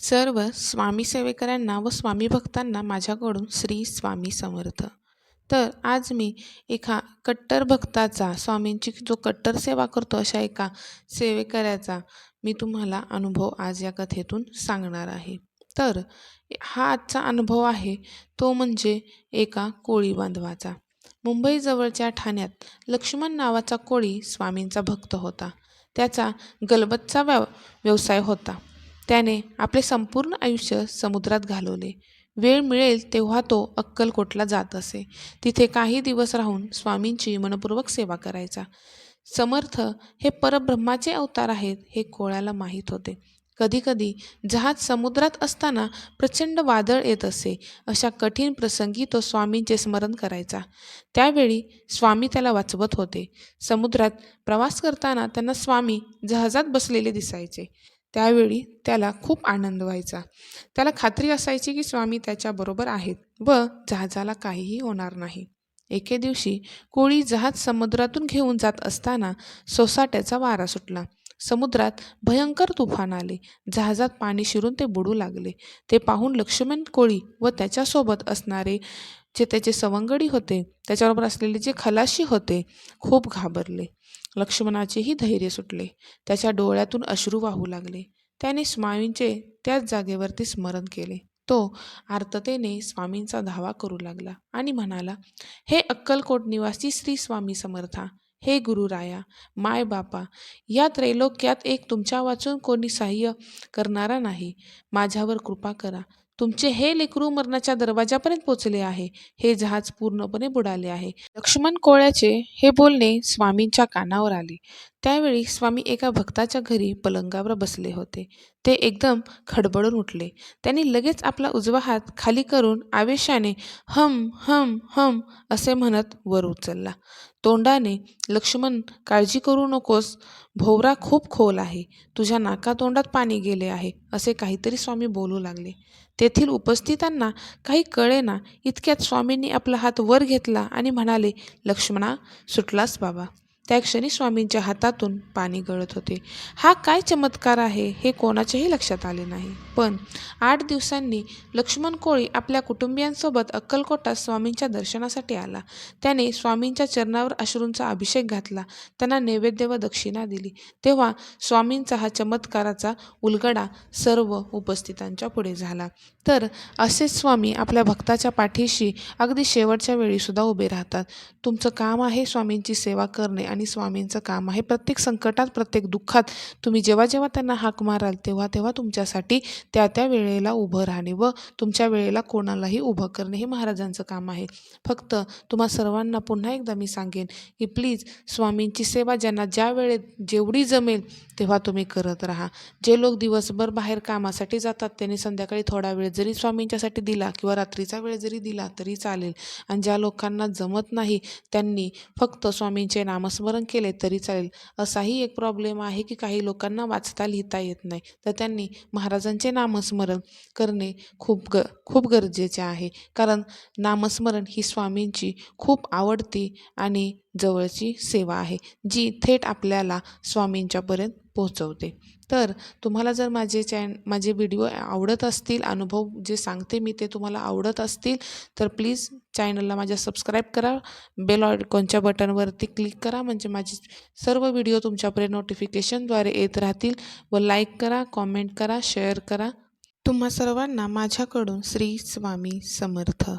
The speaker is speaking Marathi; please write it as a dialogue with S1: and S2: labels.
S1: सर्व स्वामी सेवेकरांना व स्वामी भक्तांना माझ्याकडून श्री स्वामी समर्थ. तर आज मी एका कट्टर भक्ताचा स्वामींची जो कट्टर सेवा करतो अशा एका सेवेकऱ्याचा मी तुम्हाला अनुभव आज या कथेतून सांगणार आहे. तर हा आजचा अनुभव आहे तो म्हणजे एका कोळी बांधवाचा. मुंबईजवळच्या ठाण्यात लक्ष्मण नावाचा कोळी स्वामींचा भक्त होता. त्याचा गलबतचा व्यव व्यवसाय होता. त्याने आपले संपूर्ण आयुष्य समुद्रात घालवले. वेळ मिळेल तेव्हा तो अक्कलकोटला जात असे. तिथे काही दिवस राहून स्वामींची मनपूर्वक सेवा करायचा. समर्थ हे परब्रह्माचे अवतार आहेत हे कोळ्याला माहीत होते. कधीकधी जहाज समुद्रात असताना प्रचंड वादळ येत असे. अशा कठीण प्रसंगी तो स्वामींचे स्मरण करायचा. त्यावेळी स्वामी त्याला वाचवत होते. समुद्रात प्रवास करताना त्यांना स्वामी जहाजात बसलेले दिसायचे. त्यावेळी त्याला खूप आनंद व्हायचा. त्याला खात्री असायची की स्वामी त्याच्याबरोबर आहेत व जहाजाला काहीही होणार नाही. एके दिवशी कोळी जहाज समुद्रातून घेऊन जात असताना सोसाट्याचा वारा सुटला. समुद्रात भयंकर तुफान आले. जहाजात पाणी शिरून ते बुडू लागले. ते पाहून लक्ष्मण कोळी व त्याच्यासोबत असणारे जे त्याचे सवंगडी होते त्याच्याबरोबर असलेले जे खलाशी होते खूप घाबरले. लक्ष्मणाचेही धैर्य सुटले. त्याच्या डोळ्यातून अश्रू वाहू लागले. त्याने स्वामींचे त्याच जागेवरती स्मरण केले. तो आर्ततेने स्वामींचा धावा करू लागला आणि म्हणाला हे अक्कलकोट निवासी श्री स्वामी समर्था हे गुरुराया माय बापा या त्रैलोक्यात एक तुमच्या वाचून कोणी सहाय्य करणारा नाही. माझ्यावर कृपा करा. तुमचे हे लेकरू मरणाच्या दरवाजापर्यंत पोचले आहे. हे जहाज पूर्णपणे बुडाले आहे. लक्ष्मण कोळ्याचे हे बोलणे स्वामींच्या कानावर आले. त्यावेळी स्वामी एका भक्ताच्या घरी पलंगावर बसले होते. ते एकदम खडबडून उठले. त्यांनी लगेच आपला उजवा हात खाली करून आवेशाने हम हम हम असे म्हणत वर उचलला. तोंडाने लक्ष्मण काळजी करू नकोस भोवरा खूप खोल आहे तुझ्या नाकातोंडात पाणी गेले आहे असे काहीतरी स्वामी बोलू लागले. तेथील उपस्थितांना काही कळेना इतक्यात स्वामींनी आपला हात वर घेतला आणि म्हणाले लक्ष्मणा सुटलास बाबा. त्या क्षणी स्वामींच्या हातातून पाणी गळत होते. हा काय चमत्कार आहे हे कोणाच्याही लक्षात आले नाही. पण आठ दिवसांनी लक्ष्मण कोळी आपल्या कुटुंबियांसोबत अक्कलकोटात स्वामींच्या दर्शनासाठी आला. त्याने स्वामींच्या चरणावर अश्रूंचा अभिषेक घातला. त्यांना नैवेद्य व दक्षिणा दिली. तेव्हा स्वामींचा हा चमत्काराचा उलगडा सर्व उपस्थितांच्या पुढे झाला. तर असेच स्वामी आपल्या भक्ताच्या पाठीशी अगदी शेवटच्या वेळीसुद्धा उभे राहतात. तुमचं काम आहे स्वामींची सेवा करणे आणि स्वामींचं काम आहे. प्रत्येक संकटात प्रत्येक दुःखात तुम्ही जेव्हा जेव्हा त्यांना हाक माराल तेव्हा तेव्हा तुमच्यासाठी त्या त्या वेळेला उभं राहणे व तुमच्या वेळेला कोणालाही उभं करणे हे महाराजांचं काम आहे. फक्त तुम्हा सर्वांना पुन्हा एकदा मी सांगेन की प्लीज स्वामींची सेवा ज्यांना ज्या वेळेत जेवढी जमेल तेव्हा तुम्ही करत राहा. जे लोक दिवसभर बाहेर कामासाठी जातात त्यांनी संध्याकाळी थोडा वेळ जरी स्वामींच्यासाठी दिला किंवा रात्रीचा वेळ जरी दिला तरी चालेल. आणि ज्या लोकांना जमत नाही त्यांनी फक्त स्वामींचे नामस्मरण केले तरी चालेल. असाही एक प्रॉब्लेम आहे की काही लोकांना वाचता लिहिता येत नाही. तर त्यांनी महाराजांचे नामस्मरण करणे खूप ग खूप गरजेचे आहे. कारण नामस्मरण ही स्वामींची खूप आवडती आणि जवळची सेवा आहे जी थेट आपल्याला स्वामींच्यापर्यंत पोहोचवते. तर तुम्हाला जर माझे चॅन माझे व्हिडिओ आवडत असतील अनुभव जे सांगते मी ते तुम्हाला आवडत असतील तर प्लीज चॅनलला माझ्या सबस्क्राईब करा बेल आयकॉनच्या बटनवरती क्लिक करा म्हणजे माझे सर्व व्हिडिओ तुमच्यापर्यंत नोटिफिकेशनद्वारे येत राहतील. व लाईक करा कॉमेंट करा शेअर करा. तुम्हा सर्वांना माझ्याकडून श्री स्वामी समर्थ.